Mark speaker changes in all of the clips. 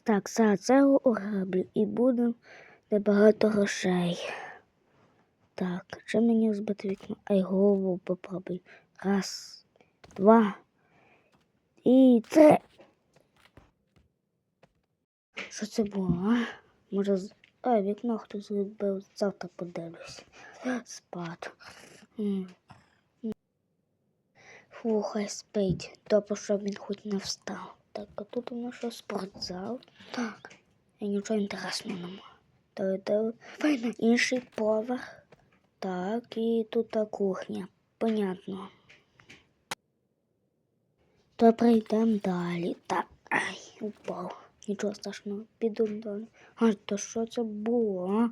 Speaker 1: Так, за це ограблю і буде небагато грошей. Так, чи мені розбити вікно? Ай, голову попробуй. Раз, два. І це. Що це було, а? Може, з- а, вікно хтось зробив, завтра подивлюсь. М. Фу, хай спить. Добре, що він хоч не встав. Так, а тут у нас що спортзал. Так. І нічого інтересного нема. Та, файно, інший поверх. Так, і тут кухня. Понятно. Добре, йдемо далі. Так, ай, упав. Нічого страшного, піду далі. А то що це було, а?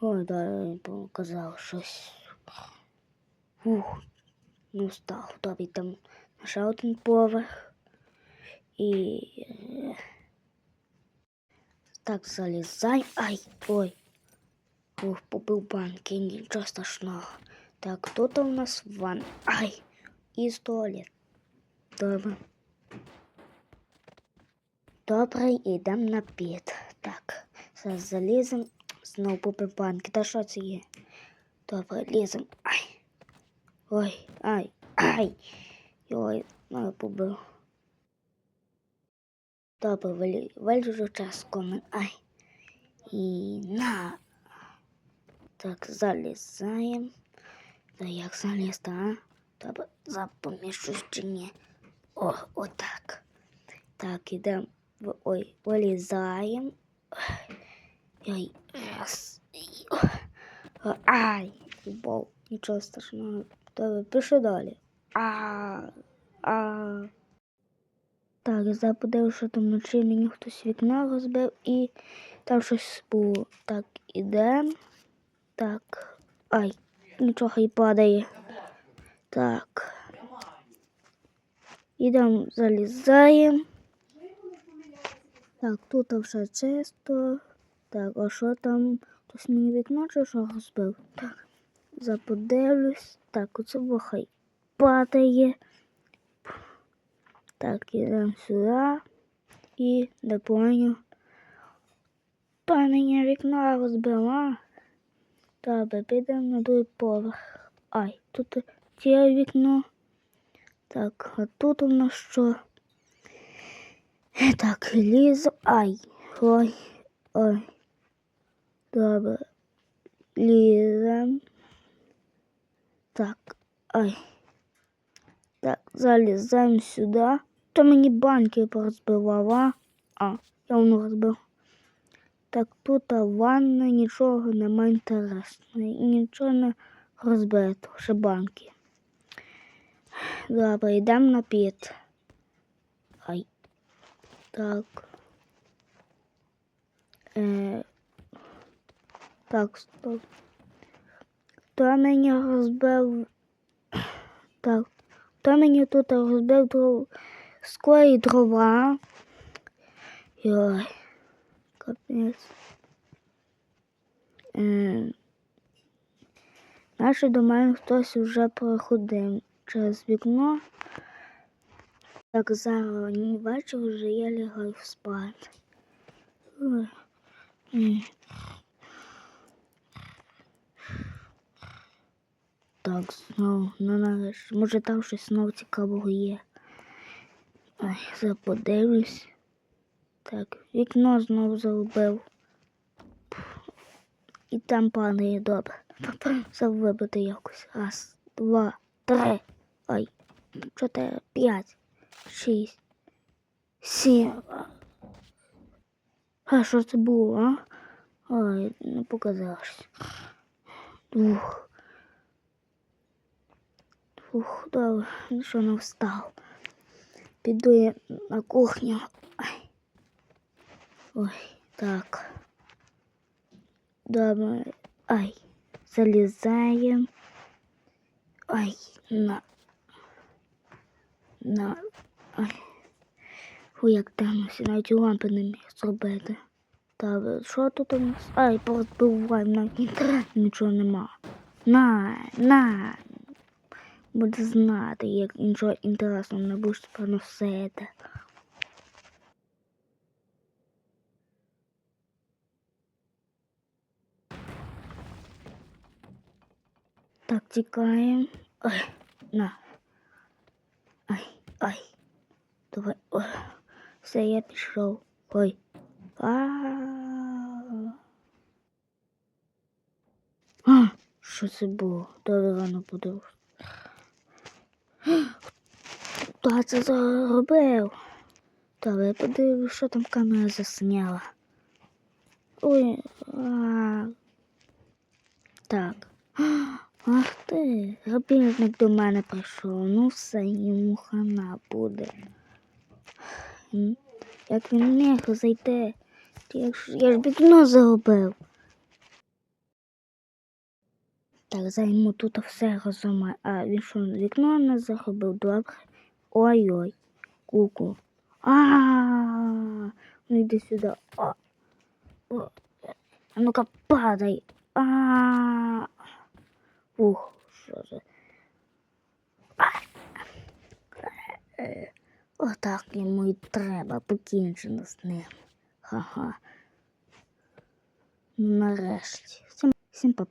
Speaker 1: Ой, далі показав щось. Ух, не встав. Добре, там ще один поверх. І. е, Так, залізай. Ай, ой. Ух, побив банки, нічого страшного. Так, тут у нас ван. Ай! І туалет. Добре. Добре, йдемо на під. Так, зараз залізем. Знову побив банки. Та що це є? Добре, лізем. Ай. Ой, ай, ай. Ой, ну, побив. Добре, вилізу час комен. Ай. І на. Так, залізаємо. Та як залізти, а? Добре, запоміщусь чи ні. О, отак. Так, ідемо. Ой, вилізаємо. Ой, раз. Ай, упав. Нічого страшного. Добре, пишу далі. А, а. Так, я що там вночі мені хтось вікно розбив і там щось було. Так, ідемо. Так. Ай, нічого і падає. Так. Ідемо, залізаємо. Так, тут все чисто. Так, а що там? Хтось мені вікно чи що розбив? Так, заподивлюсь. Так, оце вохай падає. Так, ідемо сюди. І не поняв. То мені вікно розбила. Добре, підемо на другий поверх. Ай, тут є вікно. Так, а тут у нас що? Е, Так, ліз. Ай. Ой. Ой. Добре. Лізем. Так. Ай. Так, залізаємо сюди. То мені банки порозбивав, а? А, я воно розбив. Так, тут ванна, нічого нема інтересного. І нічого не розбито, ще банки. Добре, йдемо на піт. Ай. Так. Е, так, стоп. Хто мені розбив. Так. Хто мені тут розбив. Скло дрова? Йой. Капець. Е, Наше до мене хтось вже проходив через вікно. Так зараз не бачив, вже я лягаю спати. Так, знову, ну нарешті. Може там щось знову цікавого є. Ой, заподивлюсь. Так, вікно знову загубив. І там падає добре. Завибити якось. Раз, два, три. Ой, чотири, п'ять, шість, сім. А що це було, а? Ой, не показалось. Ух. Ух, добре, що не встав. Піду я на кухню. Ой, так. Добре. Ай, залізаємо. Ай, на. На. Ай. Фу, як темно, всі навіть лампи не міг зробити. Та що тут у нас? Ай, порозбиваємо, навіть інтернету нічого нема. На, на буде знати, як іншого інтересно не будеш приносити. Так, тікаємо. Ой, на. Ай, ай. Давай. Ой. Все, я пішов. Ой. А, -а, -а. а що це було? То рано подивився. Це зробив? Та я що там камера засняла. Ой, а... так. Ах ти, грабіжник до мене прийшов. Ну все, йому хана буде. Як він міг зайти? Я ж, я ж вікно загубив. Так, займу тут все розумає. А він що, вікно не загубив? Добре. Ой-ой. Куку. А, ну йди сюди. А. А ну-ка падай. А. Ух, що за. А. Отак йому і треба, покінчено з ним. Ха-ха. Ну, нарешті. Всім, всім па